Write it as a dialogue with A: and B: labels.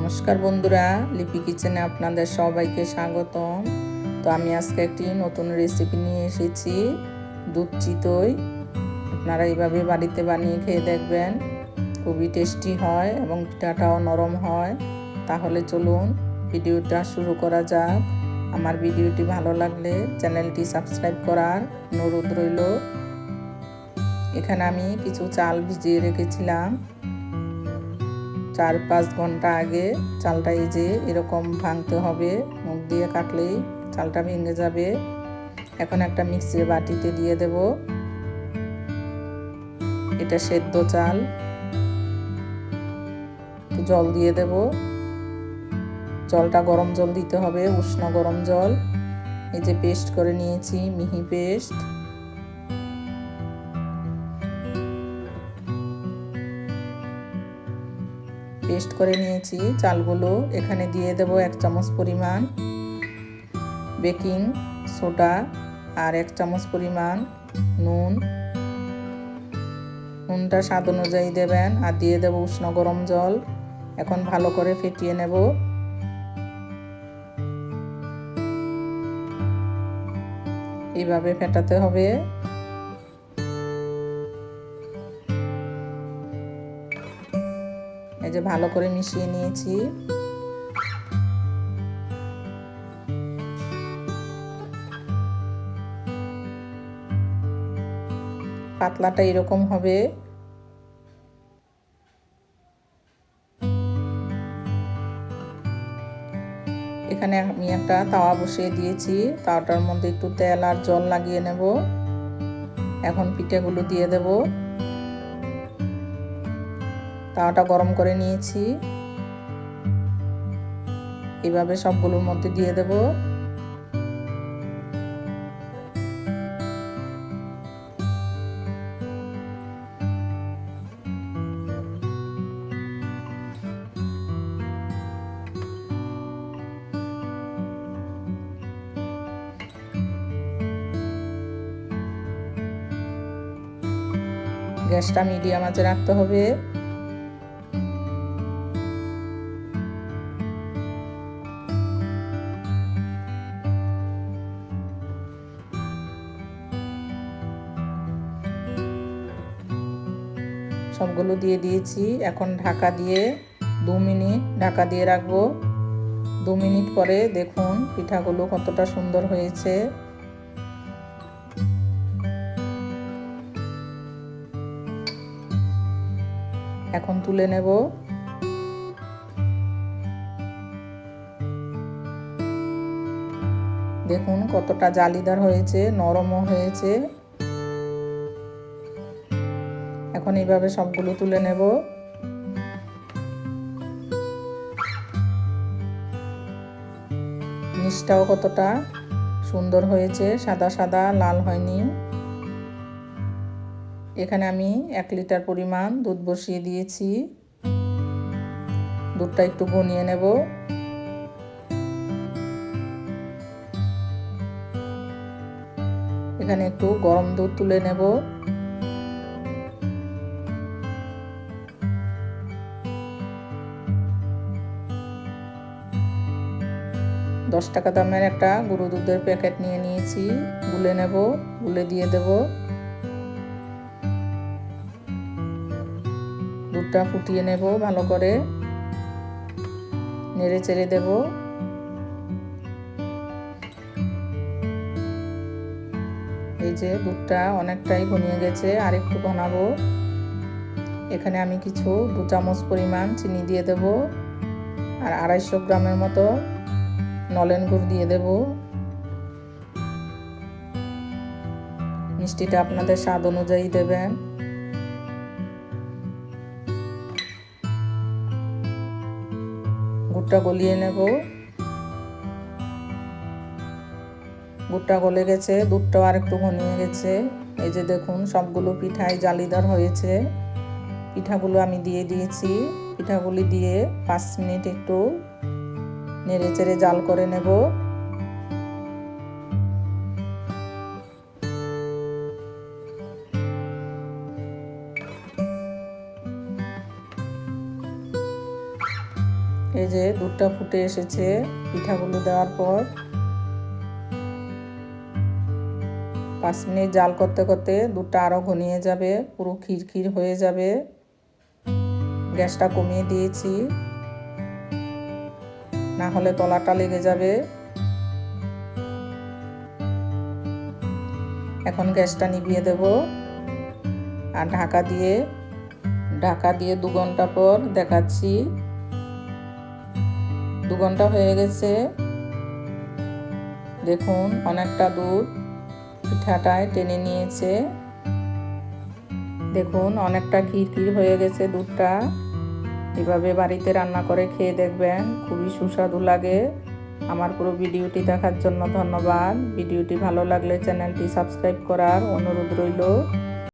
A: নমস্কার বন্ধুরা, লিপি কিচেনে আপনাদের সবাইকে স্বাগতম। তো আমি আজকে একটি নতুন রেসিপি নিয়ে এসেছি, দুধ চিতই আপনারা এইভাবে বাড়িতে বানিয়ে খেয়ে দেখবেন, খুবই টেস্টি হয় এবং পিঠাটাও নরম হয়। তাহলে চলুন ভিডিওটা শুরু করা যাক। আমার ভিডিওটি ভালো লাগলে চ্যানেলটি সাবস্ক্রাইব করার অনুরোধ রইল। এখানে আমি কিছু চাল ভিজিয়ে রেখেছিলাম। চার পাঁচ ঘণ্টা আগে চালটা এই যে এরকম ভাঙতে হবে, মুখ দিয়ে কাটলেই চালটা ভেঙে যাবে। এখন একটা মিক্সির বাটিতে দিয়ে দেব। এটা সেদ্ধ চাল। জল দিয়ে দেব। জলটা গরম জল দিতে হবে, উষ্ণ গরম জল। এই যে পেস্ট করে নিয়েছি, মিহি পেস্ট। পেস্ট করে নিয়েছি। চালগুলো এখানে দিয়ে দেব এক চামচ পরিমাণ বেকিং সোডা আর এক চামচ পরিমাণ নুন। নুনটা স্বাদ অনুযায়ী দেবেন আর দিয়ে দেব উষ্ণ গরম জল। এখন ভালো করে ফেটিয়ে নেব। এইভাবে ফেটাতে হবে। এই যে ভালো করে মিশিয়ে নিয়েছি। পাতলাটা এরকম হবে। এখানে আমি একটা তাওয়া বসিয়ে দিয়েছি। তাওয়াটার মধ্যে একটু তেল আর জল লাগিয়ে নেব। এখন পিঠেগুলো দিয়ে দেব। তাওয়াটা গরম করে নিয়েছি। এভাবে সবগুলোর মধ্যে দিয়ে দেব। গ্যাসটা মিডিয়াম আঁচে রাখতে হবে। সবগুলো দিয়ে দিয়েছি। এখন ঢাকা দিয়ে দু মিনিট ঢাকা দিয়ে রাখব। দু মিনিট পরে দেখুন পিঠাগুলো কতটা সুন্দর হয়েছে। এখন তুলে নেব। দেখুন কতটা জালিদার হয়েছে, নরমও হয়েছে। এখন এইভাবে সবগুলো তুলে নেব। নিচটাও কতটা সুন্দর হয়েছে, সাদা সাদা, লাল হয়নি। এখানে আমি এক লিটার পরিমাণ দুধ বসিয়ে দিয়েছি। দুধটা একটু গনিয়ে নেব। এখানে একটু গরম দুধ তুলে নেব। দশ টাকা দামের একটা গরু দুধের প্যাকেট নিয়ে নিয়েছি। গুলে নেব, গুলে দিয়ে দেব। দুধটা ফুটিয়ে নেব ভালো করে। নেড়ে চেড়ে দেব। এই যে দুধটা অনেকটাই ঘনিয়ে গেছে, আর একটু ঘনাবো। এখানে আমি কিছু দু চামচ পরিমাণ চিনি দিয়ে দেব। আর আড়াইশো গ্রামের মতো নলেন গুড় দিয়ে দেব। মিষ্টিটা আপনাদের স্বাদ অনুযায়ী দেবেন। গুড়টা গলিয়ে নেব। গুড়টা গলে গেছে, দুধটাও আর একটু ঘনিয়ে গেছে। এই যে দেখুন, সবগুলো পিঠাই জালিদার হয়েছে। পিঠাগুলো আমি দিয়ে দিয়েছি। পিঠাগুলি দিয়ে পাঁচ মিনিট একটু নেড়ে চেড়ে জাল করে নেব। এই যে দুধটা ফুটে এসেছে, পিঠাগুলো দেওয়ার পর পাঁচ মিনিট জাল করতে করতে দুধটা আরও ঘনিয়ে যাবে, পুরো ক্ষীর হয়ে যাবে। গ্যাসটা কমিয়ে দিয়েছি। না হলে তলাটা লেগে যাবে। এখন গ্যাসটা নিভিয়ে দেব। আর ঢাকা দিয়ে ঢাকা দিয়ে দু ঘণ্টা পর দেখাচ্ছি। দু ঘণ্টা হয়ে গেছে। দেখুন, অনেকটা দুধ পিঠাটায় টেনে নিয়েছে। দেখুন, অনেকটা ক্ষীর হয়ে গেছে দুধটা এভাবে বাড়িতে রান্না করে খেয়ে দেখবেন খুবই সুস্বাদু লাগে। আমার পুরো ভিডিওটি দেখার জন্য ধন্যবাদ। ভিডিওটি ভালো লাগলে চ্যানেলটি সাবস্ক্রাইব করার অনুরোধ রইল।